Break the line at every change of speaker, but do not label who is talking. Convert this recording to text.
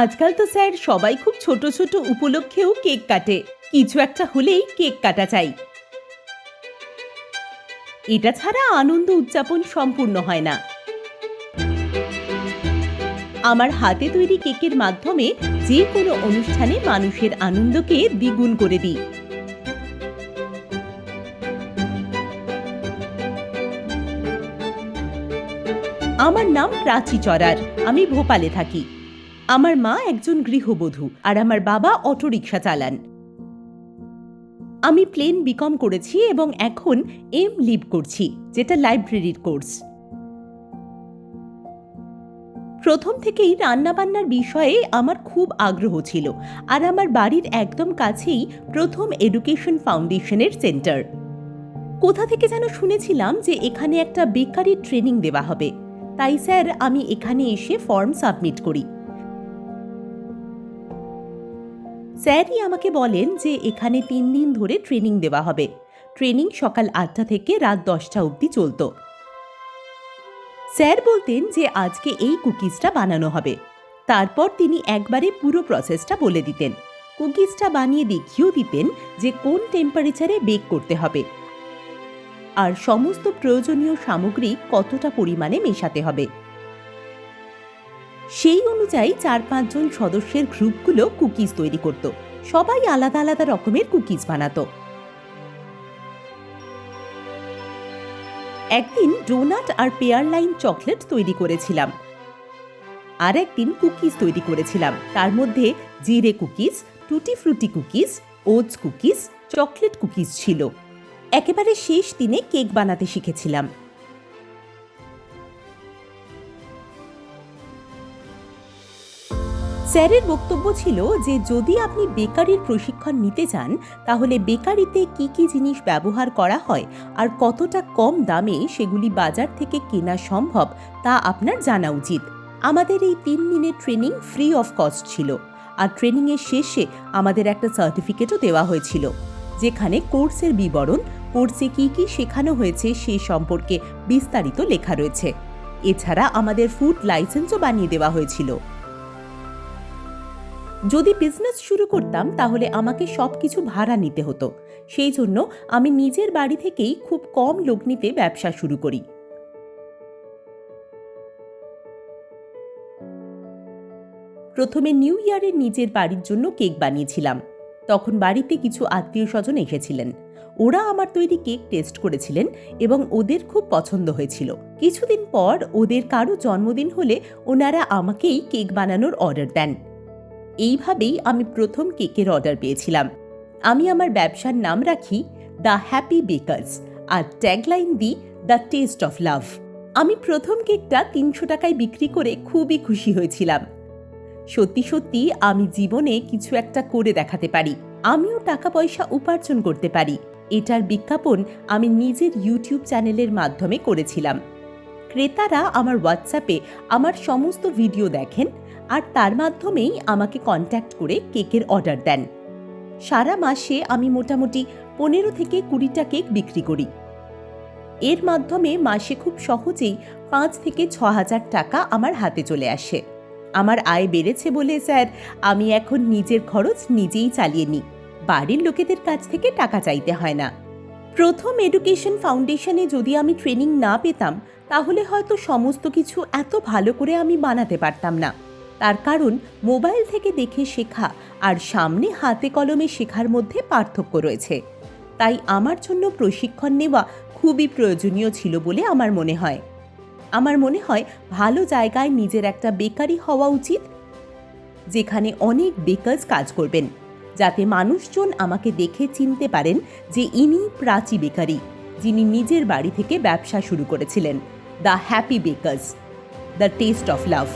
আজকাল তো স্যার সবাই খুব ছোট ছোট উপলক্ষেও কেক কাটে। কিছু একটা হলেই কেক কাটা চাই এটা ছাড়া আনন্দ উদযাপন সম্পূর্ণ হয় না। আমার হাতে তৈরি কেকের মাধ্যমে যে কোনো অনুষ্ঠানে মানুষের আনন্দকে দ্বিগুণ করে দিই। আমার নাম প্রাচী চরার। আমি ভোপালে থাকি। আমার মা একজন গৃহবধূ আর আমার বাবা অটোরিকশা চালান। আমি প্লেন বিকম করেছি এবং এখন এম লিভ করছি, যেটা লাইব্রেরির কোর্স। প্রথম থেকেই রান্নাবান্নার বিষয়ে আমার খুব আগ্রহ ছিল আর আমার বাড়ির একদম কাছেই প্রথম এডুকেশন ফাউন্ডেশনের সেন্টার। কোথা থেকে যেন শুনেছিলাম যে এখানে একটা বেকারি ট্রেনিং দেওয়া হবে। তাই স্যার, আমি এখানে এসে ফর্ম সাবমিট করি। স্যারই আমাকে বলেন যে এখানে তিন দিন ধরে ট্রেনিং দেওয়া হবে। ট্রেনিং সকাল আটটা থেকে রাত দশটা অবধি চলতো। স্যার বলতেন যে আজকে এই কুকিজটা বানানো হবে। তারপর তিনি একবারে পুরো প্রসেসটা বলে দিতেন। কুকিজটা বানিয়ে দেখিয়েও দিতেন যে কোন টেম্পারেচারে বেক করতে হবে। আর সমস্ত প্রয়োজনীয় সামগ্রী কতটা পরিমাণে মেশাতে হবে। সেই অনুযায়ী চার পাঁচজন সদস্যের গ্রুপগুলো কুকিজ তৈরি করত। সবাই আলাদা আলাদা রকমের কুকিজ বানাতো। একদিন ডোনাট আর পেয়ার লাইন চকলেট তৈরি করেছিলাম। আর একদিন কুকিজ তৈরি করেছিলাম। তার মধ্যে জিরে cookies, tutti frutti cookies, oats cookies, chocolate cookies ছিল। একেবারে শেষ দিনে কেক বানাতে শিখেছিলাম। স্যারের বক্তব্য ছিল যে, যদি আপনি বেকারির প্রশিক্ষণ নিতে চান, তাহলে বেকারিতে কি কি জিনিস ব্যবহার করা হয় আর কতটা কম দামে সেগুলি বাজার থেকে কেনা সম্ভব, তা আপনার জানা উচিত। আমাদের এই তিন দিনের ট্রেনিং ফ্রি অফ কস্ট ছিল আর ট্রেনিংয়ের শেষে আমাদের একটা সার্টিফিকেটও দেওয়া হয়েছিল, যেখানে কোর্সের বিবরণ, কোর্সে কি কি শেখানো হয়েছে সেই সম্পর্কে বিস্তারিত লেখা রয়েছে। এছাড়া আমাদের ফুড লাইসেন্সও বানিয়ে দেওয়া হয়েছিল। যদি বিজনেস শুরু করতাম, তাহলে আমাকে সব কিছু ভাড়া নিতে হতো। সেই জন্য আমি নিজের বাড়ি থেকেই খুব কম লগ্নিতে ব্যবসা শুরু করি। প্রথমে নিউ ইয়ারে নিজের বাড়ির জন্য কেক বানিয়েছিলাম। তখন বাড়িতে কিছু আত্মীয় স্বজন এসেছিলেন। ওরা আমার তৈরি কেক টেস্ট করেছিলেন এবং ওদের খুব পছন্দ হয়েছিল। কিছুদিন পর ওদের কারও জন্মদিন হলে ওনারা আমাকেই কেক বানানোর অর্ডার দেন। এইভাবেই আমি প্রথম কেকের অর্ডার পেয়েছিলাম। আমি আমার ব্যবসার নাম রাখি দ্য হ্যাপি বেকার্স আর ট্যাগলাইন দিই দ্য টেস্ট অফ লাভ। আমি প্রথম কেকটা তিনশো টাকায় বিক্রি করে খুবই খুশি হয়েছিলাম। সত্যি সত্যি আমি জীবনে কিছু একটা করে দেখাতে পারি। আমিও টাকা পয়সা উপার্জন করতে পারি। এটার বিজ্ঞাপন আমি নিজের ইউটিউব চ্যানেলের মাধ্যমে করেছিলাম। ক্রেতারা আমার হোয়াটসঅ্যাপে আমার সমস্ত ভিডিও দেখেন আর তার মাধ্যমেই আমাকে কন্ট্যাক্ট করে কেকের অর্ডার দেন। সারা মাসে আমি মোটামুটি পনেরো থেকে কুড়িটা কেক বিক্রি করি। এর মাধ্যমে মাসে খুব সহজেই পাঁচ থেকে ছ হাজার টাকা আমার হাতে চলে আসে। আমার আয় বেড়েছে বলে স্যার, আমি এখন নিজের খরচ নিজেই চালিয়ে নিই। বাড়ির লোকেদের কাছ থেকে টাকা চাইতে হয় না। প্রথম এডুকেশন ফাউন্ডেশনে যদি আমি ট্রেনিং না পেতাম, তাহলে হয়তো সমস্ত কিছু এত ভালো করে আমি বানাতে পারতাম না। তার কারণ, মোবাইল থেকে দেখে শেখা আর সামনে হাতে কলমে শেখার মধ্যে পার্থক্য রয়েছে। তাই আমার জন্য প্রশিক্ষণ নেওয়া খুবই প্রয়োজনীয় ছিল বলে আমার মনে হয়। আমার মনে হয় ভালো জায়গায় নিজের একটা বেকারি হওয়া উচিত, যেখানে অনেক বেকার্স কাজ করবেন। যাতে মানুষজন আমাকে দেখে চিনতে পারেন যে ইনি প্রাচী বেকারি, যিনি নিজের বাড়ি থেকে ব্যবসা শুরু করেছিলেন, the happy bakers, the taste of love.